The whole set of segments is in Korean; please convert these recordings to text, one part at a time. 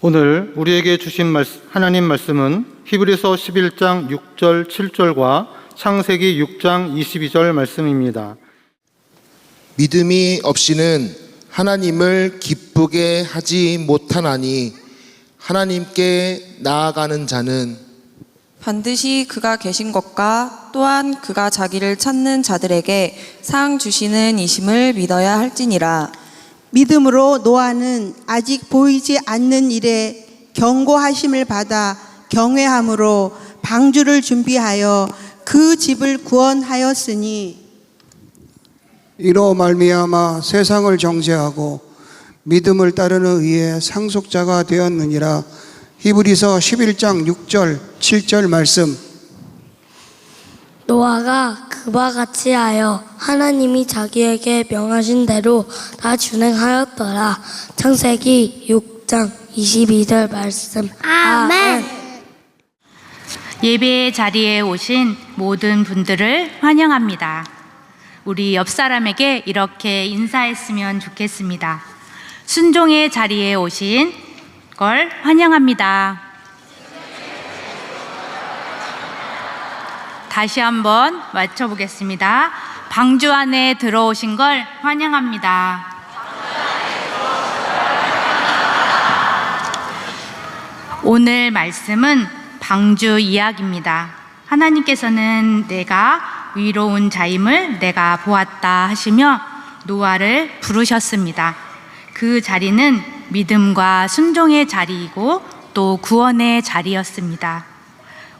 오늘 우리에게 주신 말씀- 하나님 말씀은 히브리서 11장 6절 7절과 창세기 6장 22절 말씀입니다. 믿음이 없이는 하나님을 기쁘게 하지 못하나니 하나님께 나아가는 자는 반드시 그가 계신 것과 또한 그가 자기를 찾는 자들에게 상 주시는 이심을 믿어야 할지니라. 믿음으로 노아는 아직 보이지 않는 일에 경고하심을 받아 경외함으로 방주를 준비하여 그 집을 구원하였으니 이로 말미암아 세상을 정죄하고 믿음을 따르는 의의 상속자가 되었느니라. 히브리서 11장 6절 7절 말씀. 노아가 그와 같이 하여 하나님이 자기에게 명하신 대로 다 준행하였더라. 창세기 6장 22절 말씀. 아멘. 예배의 자리에 오신 모든 분들을 환영합니다. 우리 옆 사람에게 이렇게 인사했으면 좋겠습니다. 순종의 자리에 오신 걸 환영합니다. 다시 한번 맞춰보겠습니다. 방주 안에 들어오신 걸 환영합니다. 오늘 말씀은 방주 이야기입니다. 하나님께서는 내가 위로운 자임을 내가 보았다 하시며 노아를 부르셨습니다. 그 자리는 믿음과 순종의 자리이고 또 구원의 자리였습니다.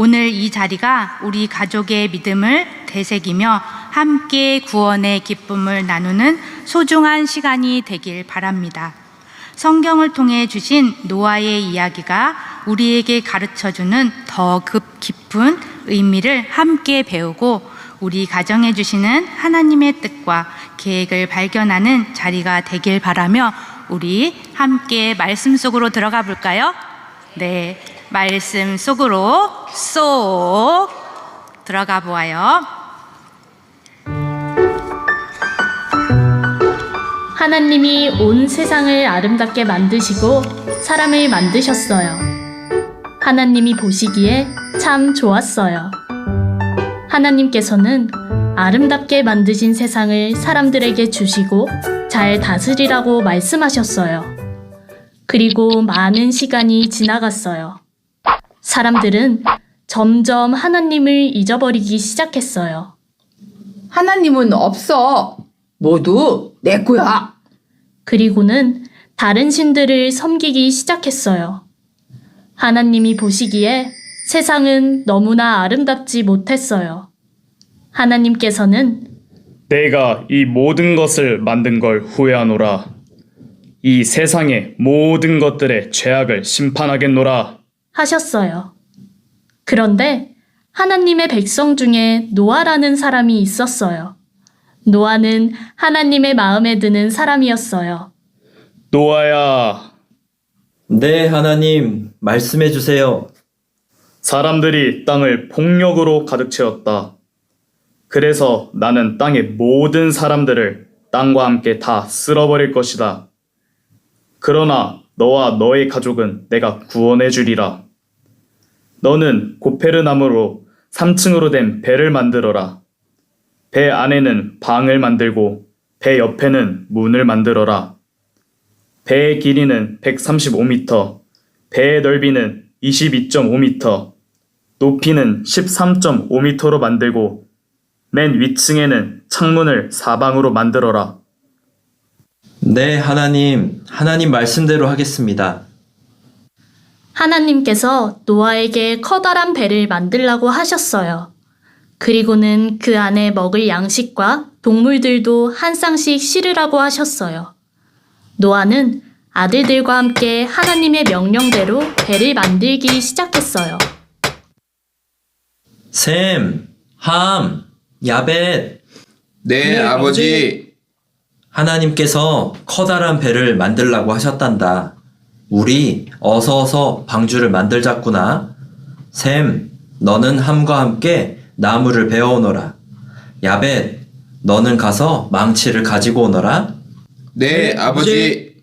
오늘 이 자리가 우리 가족의 믿음을 되새기며 함께 구원의 기쁨을 나누는 소중한 시간이 되길 바랍니다. 성경을 통해 주신 노아의 이야기가 우리에게 가르쳐 주는 더급 깊은 의미를 함께 배우고 우리 가정해 주시는 하나님의 뜻과 계획을 발견하는 자리가 되길 바라며 우리 함께 말씀 속으로 들어가 볼까요? 네. 말씀 속으로 쏙 들어가 보아요. 하나님이 온 세상을 아름답게 만드시고 사람을 만드셨어요. 하나님이 보시기에 참 좋았어요. 하나님께서는 아름답게 만드신 세상을 사람들에게 주시고 잘 다스리라고 말씀하셨어요. 그리고 많은 시간이 지나갔어요. 사람들은 점점 하나님을 잊어버리기 시작했어요. 하나님은 없어. 모두 내 거야. 그리고는 다른 신들을 섬기기 시작했어요. 하나님이 보시기에 세상은 너무나 아름답지 못했어요. 하나님께서는 내가 이 모든 것을 만든 걸 후회하노라. 이 세상의 모든 것들의 죄악을 심판하겠노라. 하셨어요. 그런데 하나님의 백성 중에 노아라는 사람이 있었어요. 노아는 하나님의 마음에 드는 사람이었어요. 노아야, 네, 하나님, 말씀해 주세요. 사람들이 땅을 폭력으로 가득 채웠다. 그래서 나는 땅의 모든 사람들을 땅과 함께 다 쓸어버릴 것이다. 그러나 너와 너의 가족은 내가 구원해 주리라. 너는 고페르나무로 3층으로 된 배를 만들어라. 배 안에는 방을 만들고 배 옆에는 문을 만들어라. 배의 길이는 135m, 배의 넓이는 22.5m, 높이는 13.5m로 만들고 맨 위층에는 창문을 사방으로 만들어라. 네, 하나님, 하나님 말씀대로 하겠습니다. 하나님께서 노아에게 커다란 배를 만들라고 하셨어요. 그리고는 그 안에 먹을 양식과 동물들도 한 쌍씩 실으라고 하셨어요. 노아는 아들들과 함께 하나님의 명령대로 배를 만들기 시작했어요. 셈, 함, 야벳, 네, 아버지 하나님께서 커다란 배를 만들라고 하셨단다. 우리 어서 어서 방주를 만들자꾸나. 셈, 너는 함과 함께 나무를 베어오너라. 야벳, 너는 가서 망치를 가지고 오너라. 네, 아버지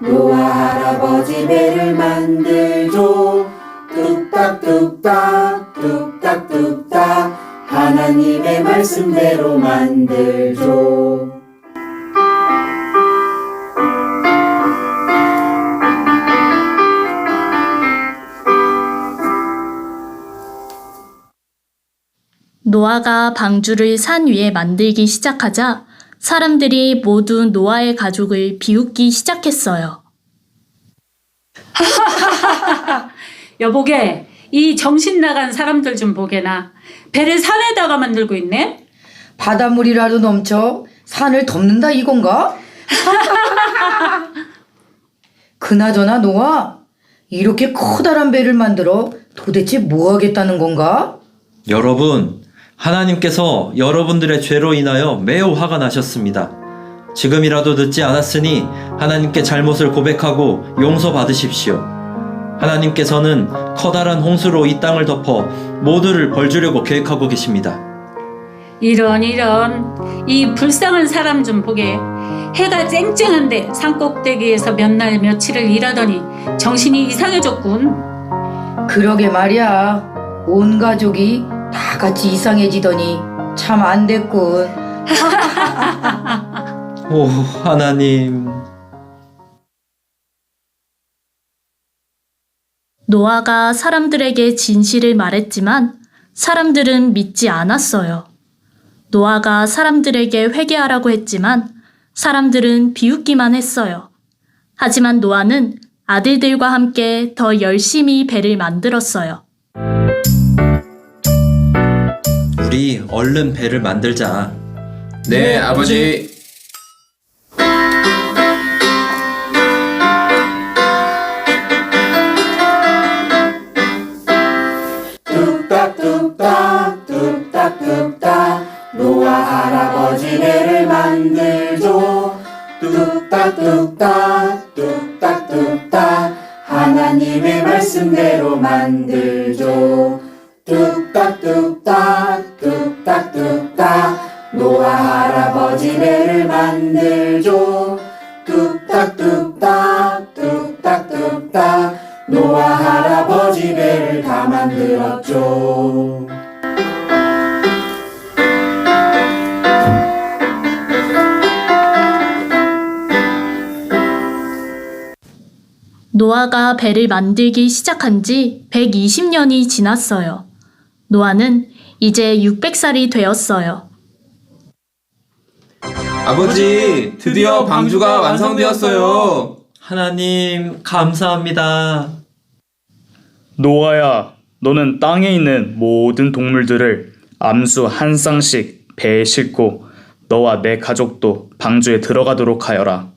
노아 할아버지 배를 만들죠. 뚝딱뚝딱 뚝딱뚝딱. 하나님의 말씀대로 만들죠. 노아가 방주를 산 위에 만들기 시작하자 사람들이 모두 노아의 가족을 비웃기 시작했어요. 여보게, 이 정신 나간 사람들 좀 보게나. 배를 산에다가 만들고 있네? 바닷물이라도 넘쳐 산을 덮는다 이건가? 그나저나 노아 이렇게 커다란 배를 만들어 도대체 뭐 하겠다는 건가? 여러분, 하나님께서 여러분들의 죄로 인하여 매우 화가 나셨습니다. 지금이라도 늦지 않았으니 하나님께 잘못을 고백하고 용서받으십시오. 하나님께서는 커다란 홍수로 이 땅을 덮어 모두를 벌주려고 계획하고 계십니다. 이런, 이런. 이 불쌍한 사람 좀 보게. 해가 쨍쨍한데 산꼭대기에서 몇 날 며칠을 일하더니 정신이 이상해졌군. 그러게 말이야 온 가족이 다 같이 이상해지더니 참 안 됐군 오, 하나님. 노아가 사람들에게 진실을 말했지만 사람들은 믿지 않았어요. 노아가 사람들에게 회개하라고 했지만 사람들은 비웃기만 했어요. 하지만 노아는 아들들과 함께 더 열심히 배를 만들었어요. 우리 얼른 배를 만들자. 네, 아버지. 뚝딱뚝딱 뚝딱뚝딱. 노아 할아버지 배를 만들죠. 뚝딱뚝딱 뚝딱뚝딱. 하나님의 말씀대로 만들죠. 뚝 딱 뚝딱 뚝딱 뚝딱 노아 할아버지 배를 만들죠 뚝딱 뚝딱 뚝딱 뚝딱 노아 할아버지 배를 다 만들었죠. 노아가 배를 만들기 시작한 지 120년이 지났어요. 노아는 이제 600살이 되었어요. 아버지, 드디어 방주가 완성되었어요. 하나님, 감사합니다. 노아야, 너는 땅에 있는 모든 동물들을 암수 한 쌍씩 배에 싣고 너와 내 가족도 방주에 들어가도록 하여라.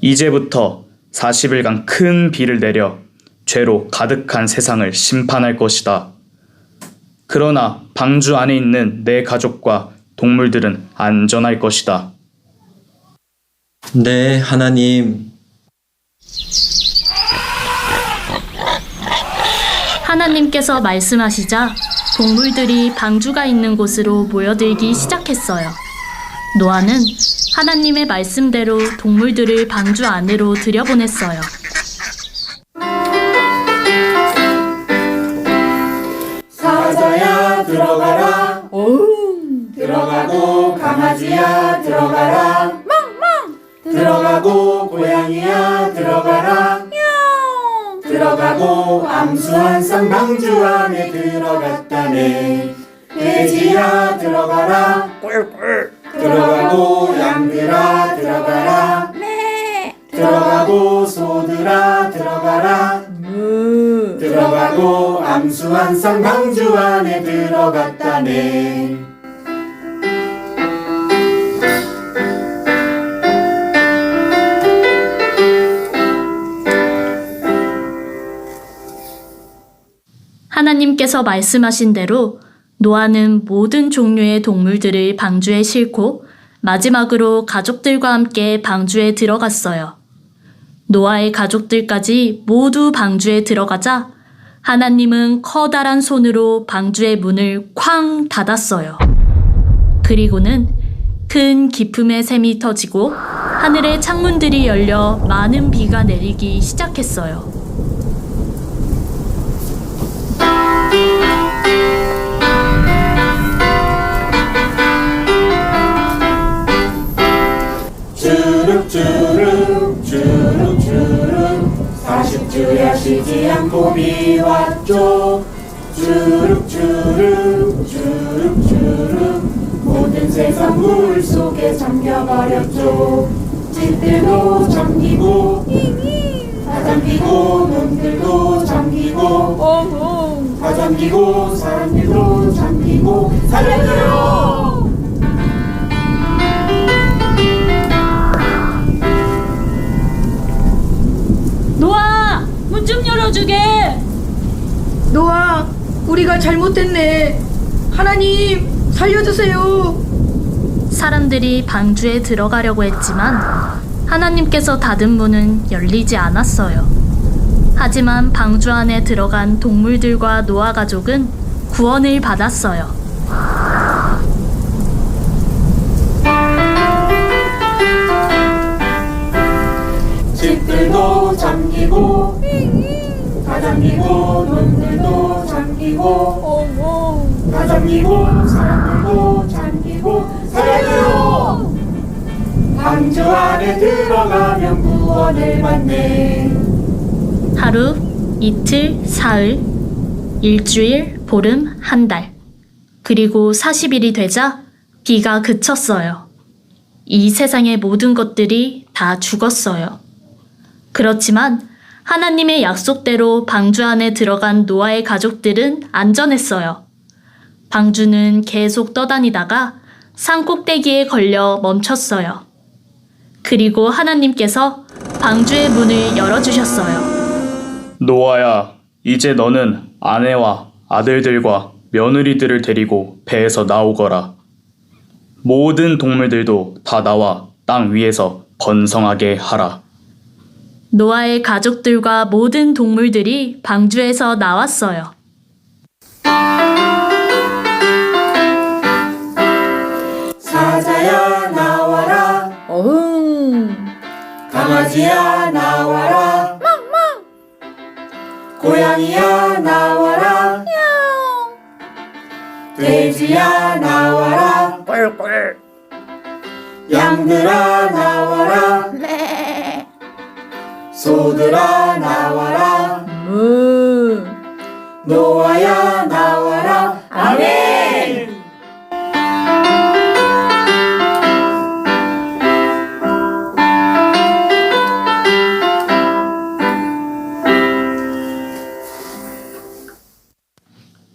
이제부터 40일간 큰 비를 내려 죄로 가득한 세상을 심판할 것이다. 그러나 방주 안에 있는 내 가족과 동물들은 안전할 것이다. 네, 하나님. 하나님께서 말씀하시자 동물들이 방주가 있는 곳으로 모여들기 시작했어요. 노아는 하나님의 말씀대로 동물들을 방주 안으로 들여보냈어요. 들어가라. 들어가고 강아지야 들어가라. 들어가고 고양이야 들어가라. 들어가고 암수 한 쌍 방주 안에 들어갔다네. 돼지야 들어가라. 들어가고 양들아 들어가라. 들어가고 소들아 들어가라 들어가고 암수 한 쌍 방주 안에 들어갔다네 하나님께서 말씀하신 대로 노아는 모든 종류의 동물들을 방주에 싣고 마지막으로 가족들과 함께 방주에 들어갔어요. 노아의 가족들까지 모두 방주에 들어가자 하나님은 커다란 손으로 방주의 문을 쾅 닫았어요. 그리고는 큰 기품의 샘이 터지고 하늘의 창문들이 열려 많은 비가 내리기 시작했어요. 쉬지 않고 비왔죠. 주룩주룩 주룩주룩. 모든 세상 물 속에 잠겨버렸죠. 집들도 잠기고 다 잠기고 놈들도 잠기고 다 잠기고 사람들도 잠기고 살려줘요 열어주게. 노아, 우리가 잘못했네. 하나님, 살려주세요. 사람들이 방주에 들어가려고 했지만 하나님께서 닫은 문은 열리지 않았어요. 하지만 방주 안에 들어간 동물들과 노아 가족은 구원을 받았어요. 집들도 잠기고 다 잠기고 놈들도 잠기고 다 잠기고 사람들도 잠기고 살려줘요 방주 안에 들어가면 구원을 받네 하루, 이틀, 사흘, 일주일, 보름, 한 달. 그리고 40일이 되자 비가 그쳤어요. 이 세상의 모든 것들이 다 죽었어요. 그렇지만 하나님의 약속대로 방주 안에 들어간 노아의 가족들은 안전했어요. 방주는 계속 떠다니다가 산 꼭대기에 걸려 멈췄어요. 그리고 하나님께서 방주의 문을 열어주셨어요. 노아야, 이제 너는 아내와 아들들과 며느리들을 데리고 배에서 나오거라. 모든 동물들도 다 나와 땅 위에서 번성하게 하라. 노아의 가족들과 모든 동물들이 방주에서 나왔어요. 사자야 나와라. 어흥. 강아지야 나와라. 고양이야 나와라. 돼지야 나와라. 양들아 나와라 소들아 나와라 무. 노아야 나와라 아멘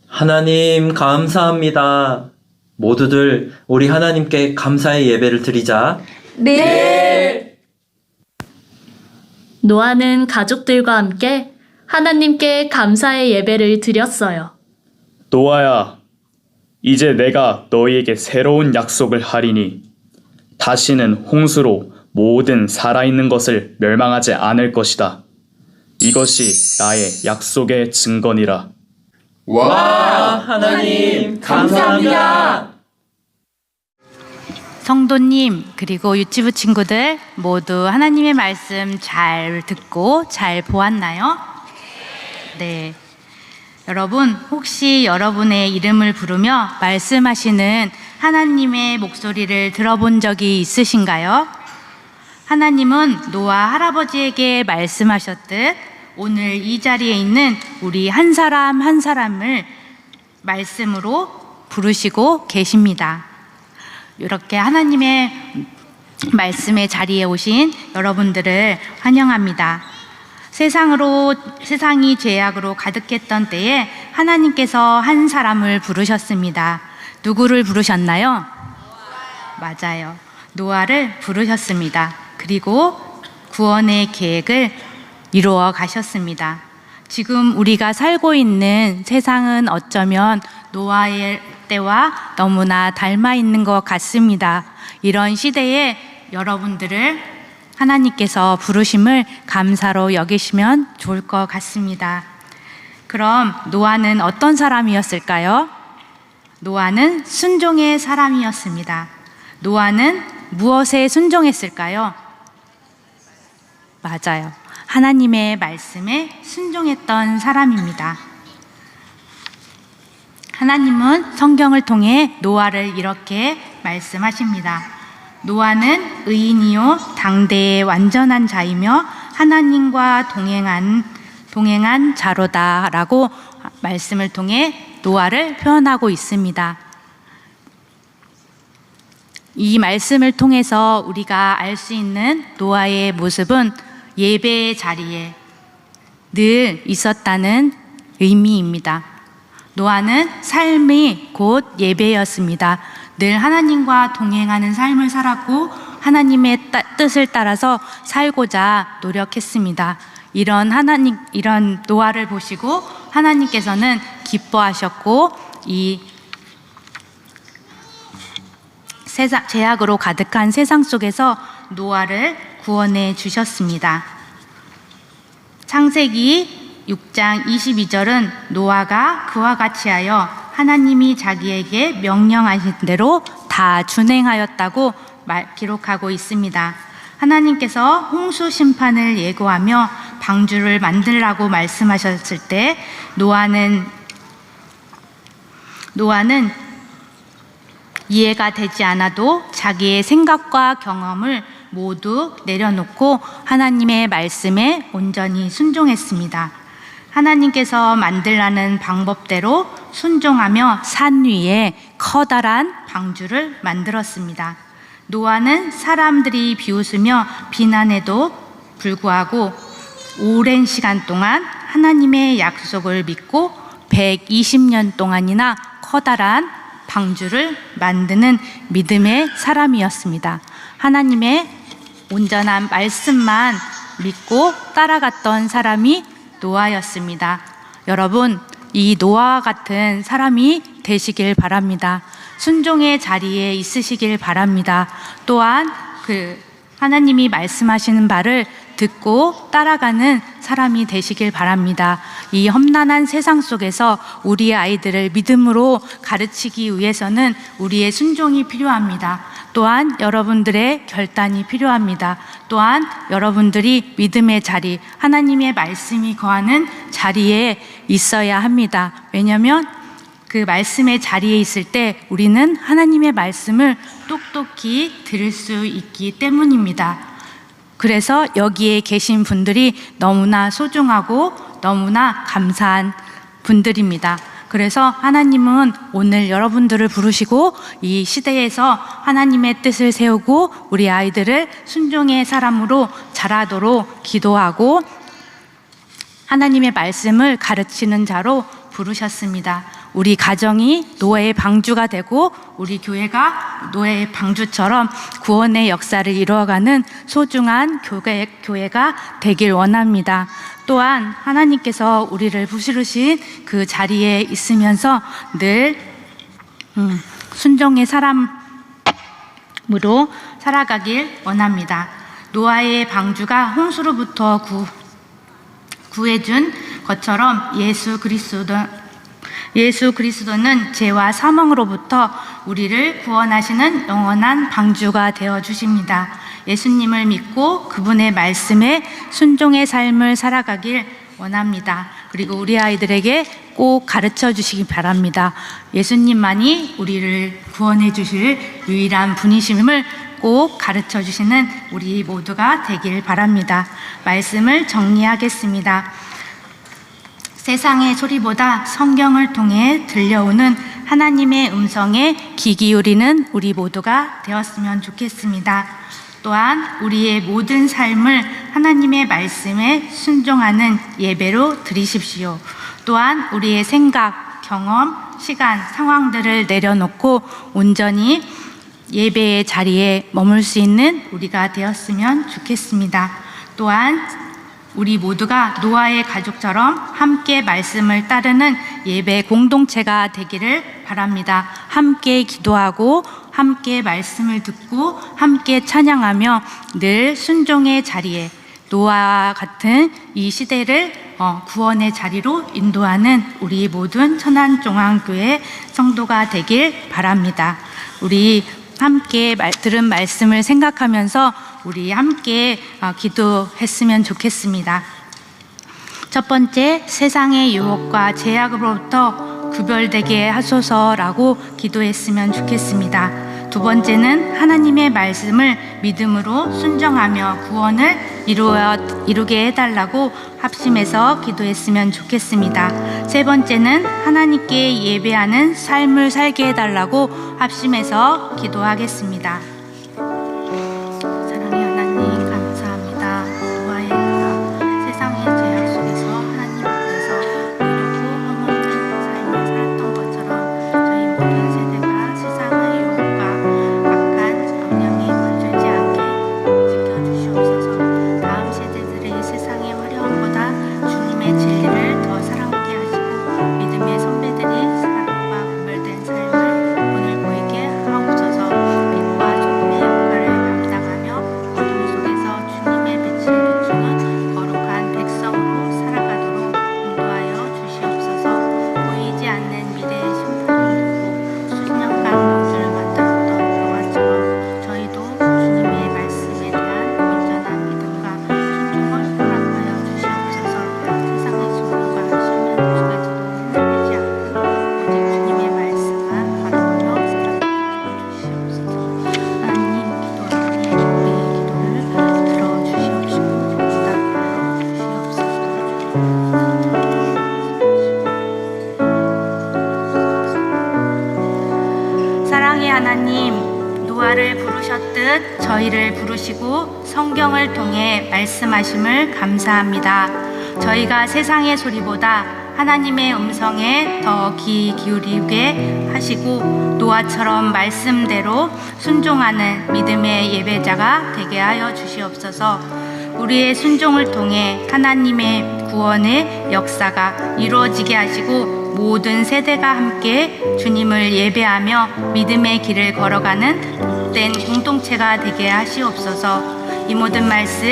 하나님 감사합니다. 모두들 우리 하나님께 감사의 예배를 드리자. 네. 노아는 가족들과 함께 하나님께 감사의 예배를 드렸어요. 노아야, 이제 내가 너희에게 새로운 약속을 하리니 다시는 홍수로 모든 살아있는 것을 멸망하지 않을 것이다. 이것이 나의 약속의 증거니라. 와, 하나님 감사합니다. 성도님, 그리고 유치부 친구들 모두 하나님의 말씀 잘 듣고 잘 보았나요? 네. 여러분, 혹시 여러분의 이름을 부르며 말씀하시는 하나님의 목소리를 들어본 적이 있으신가요? 하나님은 노아 할아버지에게 말씀하셨듯 오늘 이 자리에 있는 우리 한 사람 한 사람을 말씀으로 부르시고 계십니다. 이렇게 하나님의 말씀의 자리에 오신 여러분들을 환영합니다. 세상으로 세상이 죄악으로 가득했던 때에 하나님께서 한 사람을 부르셨습니다. 누구를 부르셨나요? 맞아요. 노아를 부르셨습니다. 그리고 구원의 계획을 이루어 가셨습니다. 지금 우리가 살고 있는 세상은 어쩌면 노아의 때와 너무나 닮아 있는 것 같습니다. 이런 시대에 여러분들을 하나님께서 부르심을 감사로 여기시면 좋을 것 같습니다. 그럼 노아는 어떤 사람이었을까요? 노아는 순종의 사람이었습니다. 노아는 무엇에 순종했을까요? 맞아요. 하나님의 말씀에 순종했던 사람입니다. 하나님은 성경을 통해 노아를 이렇게 말씀하십니다. 노아는 의인이요 당대의 완전한 자이며 하나님과 동행한 동행한 자로다라고 말씀을 통해 노아를 표현하고 있습니다. 이 말씀을 통해서 우리가 알 수 있는 노아의 모습은 예배의 자리에 늘 있었다는 의미입니다. 노아는 삶이 곧 예배였습니다. 늘 하나님과 동행하는 삶을 살았고 하나님의 따- 뜻을 따라서 살고자 노력했습니다. 이런 하나님 이런 노아를 보시고 하나님께서는 기뻐하셨고 이 세상, 죄악으로 가득한 세상 속에서 노아를 구원해 주셨습니다. 창세기 6장 22절은 노아가 그와 같이 하여 하나님이 자기에게 명령하신 대로 다 준행하였다고 말, 기록하고 있습니다. 하나님께서 홍수 심판을 예고하며 방주를 만들라고 말씀하셨을 때 노아는 노아는 이해가 되지 않아도 자기의 생각과 경험을 모두 내려놓고 하나님의 말씀에 온전히 순종했습니다. 하나님께서 만들라는 방법대로 순종하며 산 위에 커다란 방주를 만들었습니다. 노아는 사람들이 비웃으며 비난해도 불구하고 오랜 시간 동안 하나님의 약속을 믿고 120년 동안이나 커다란 방주를 만드는 믿음의 사람이었습니다. 하나님의 온전한 말씀만 믿고 따라갔던 사람이 노아였습니다. 여러분, 이 노아와 같은 사람이 되시길 바랍니다. 순종의 자리에 있으시길 바랍니다. 또한 그 하나님이 말씀하시는 바를 듣고 따라가는 사람이 되시길 바랍니다. 이 험난한 세상 속에서 우리 아이들을 믿음으로 가르치기 위해서는 우리의 순종이 필요합니다. 또한 여러분들의 결단이 필요합니다. 또한 여러분들이 믿음의 자리, 하나님의 말씀이 거하는 자리에 있어야 합니다. 왜냐하면 그 말씀의 자리에 있을 때 우리는 하나님의 말씀을 똑똑히 들을 수 있기 때문입니다. 그래서 여기에 계신 분들이 너무나 소중하고 너무나 감사한 분들입니다. 그래서 하나님은 오늘 여러분들을 부르시고 이 시대에서 하나님의 뜻을 세우고 우리 아이들을 순종의 사람으로 자라도록 기도하고 하나님의 말씀을 가르치는 자로 부르셨습니다. 우리 가정이 노예의 방주가 되고 우리 교회가 노예의 방주처럼 구원의 역사를 이루어가는 소중한 교회, 교회가 되길 원합니다. 또한 하나님께서 우리를 부르신 그 자리에 있으면서 늘 음, 순종의 사람으로 살아가길 원합니다. 노아의 방주가 홍수로부터 구, 구해준 것처럼 예수 그리스도 예수 그리스도는 죄와 사망으로부터 우리를 구원하시는 영원한 방주가 되어 주십니다. 예수님을 믿고 그분의 말씀에 순종의 삶을 살아가길 원합니다. 그리고 우리 아이들에게 꼭 가르쳐 주시기 바랍니다. 예수님만이 우리를 구원해 주실 유일한 분이심을 꼭 가르쳐 주시는 우리 모두가 되길 바랍니다. 말씀을 정리하겠습니다. 세상의 소리보다 성경을 통해 들려오는 하나님의 음성에 귀 기울이는 우리 모두가 되었으면 좋겠습니다. 또한 우리의 모든 삶을 하나님의 말씀에 순종하는 예배로 드리십시오. 또한 우리의 생각, 경험, 시간, 상황들을 내려놓고 온전히 예배의 자리에 머물 수 있는 우리가 되었으면 좋겠습니다. 또한 우리 모두가 노아의 가족처럼 함께 말씀을 따르는 예배 공동체가 되기를 바랍니다. 함께 기도하고 함께 말씀을 듣고 함께 찬양하며 늘 순종의 자리에 노아와 같은 이 시대를 어, 구원의 자리로 인도하는 우리 모든 천안종합교회 성도가 되길 바랍니다. 우리 함께 말, 들은 말씀을 생각하면서 우리 함께 어, 기도했으면 좋겠습니다. 첫 번째, 세상의 유혹과 제약으로부터 구별되게 하소서라고 기도했으면 좋겠습니다. 두 번째는 하나님의 말씀을 믿음으로 순정하며 구원을 이루어, 이루게 해달라고 합심해서 기도했으면 좋겠습니다. 세 번째는 하나님께 예배하는 삶을 살게 해달라고 합심해서 기도하겠습니다. 노아를 부르셨듯 저희를 부르시고 성경을 통해 말씀하심을 감사합니다. 저희가 세상의 소리보다 하나님의 음성에 더 귀 기울이게 하시고 노아처럼 말씀대로 순종하는 믿음의 예배자가 되게 하여 주시옵소서. 우리의 순종을 통해 하나님의 구원의 역사가 이루어지게 하시고 모든 세대가 함께 주님을 예배하며 믿음의 길을 걸어가는 복된 공동체가 되게 하시옵소서. 이 모든 말씀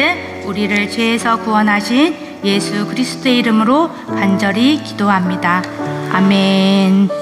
우리를 죄에서 구원하신 예수 그리스도의 이름으로 간절히 기도합니다. 아멘.